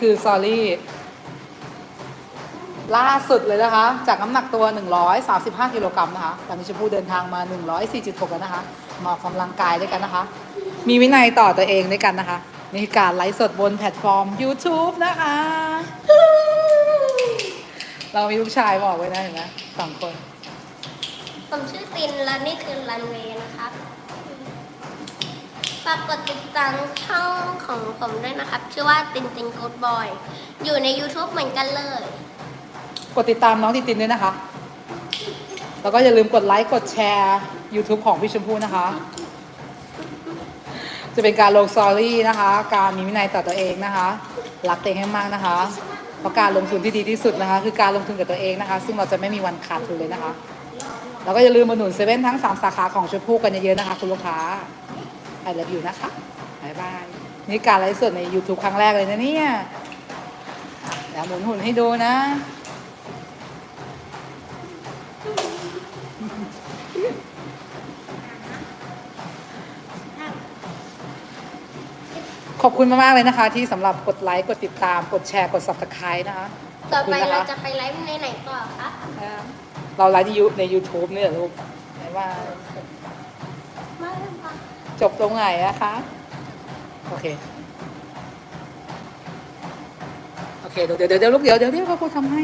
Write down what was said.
คือซอรี่ล่าสุดเลยนะคะ จากน้ำหนักตัว 135 กิโลกรัมนะคะ ตอนนี้ชมพู่เดินทางมา 104.6แล้วนะคะมาออกกำลังกายด้วยกันนะคะ มีวินัยต่อตัวเองด้วยกันนะคะ นี่คือการไลฟ์สดบนแพลตฟอร์ม YouTube นะคะ เรามีลูกชายบอกไว้นะเห็นไหมสองคน ผมชื่อตินและนี่คือรันเวย์นะครับ ฝากกดติดตามช่องของผมด้วยนะครับ ชื่อว่าตินตินกูดบอย อยู่ใน YouTube เหมือนกันเลย กดติดตามน้องติตินด้วยนะคะ แล้วก็อย่าลืมกดไลค์ กดแชร์ YouTube ของพี่ชมพู่นะคะ จะเป็นการลงสตอรี่นะคะ การมีวินัยต่อตัวเองนะคะ รักตัวเองให้มากนะคะ เพราะการลงทุนที่ดีที่สุดนะคะ คือการลงทุนกับตัวเองนะคะ ซึ่งเราจะไม่มีวันขาดทุนเลยนะคะ แล้วก็อย่าลืมมาหนุนเซเว่นทั้ง 3 สาขาของชมพู่กันเยอะๆนะคะ คุณลูกค้า ไอเลิฟอยู่นะคะบายบาย นี่การไลฟ์สดใน YouTube ครั้งแรกเลยนะเนี่ยเดี๋ยวหมุนหุ่นให้ดูนะ ขอบคุณมากๆเลยนะคะ ที่สำหรับกดไลค์ กดติดตาม กดแชร์ กด subscribe นะคะขต่ออบคุณไปนะเราคะจะไปไลฟ์ในไหนต่อครับเราไลฟ์ในยูใน YouTube เนี่ยเหรอลูกไหนว่า มาเริ่มปะ จบตรงไหนอะคะ โอเค โอเค เดี๋ยวเดี๋ยวเดี๋ยวลูกเดี๋ยวเดี๋ยวเดี๋ยวเขาพูดทำให้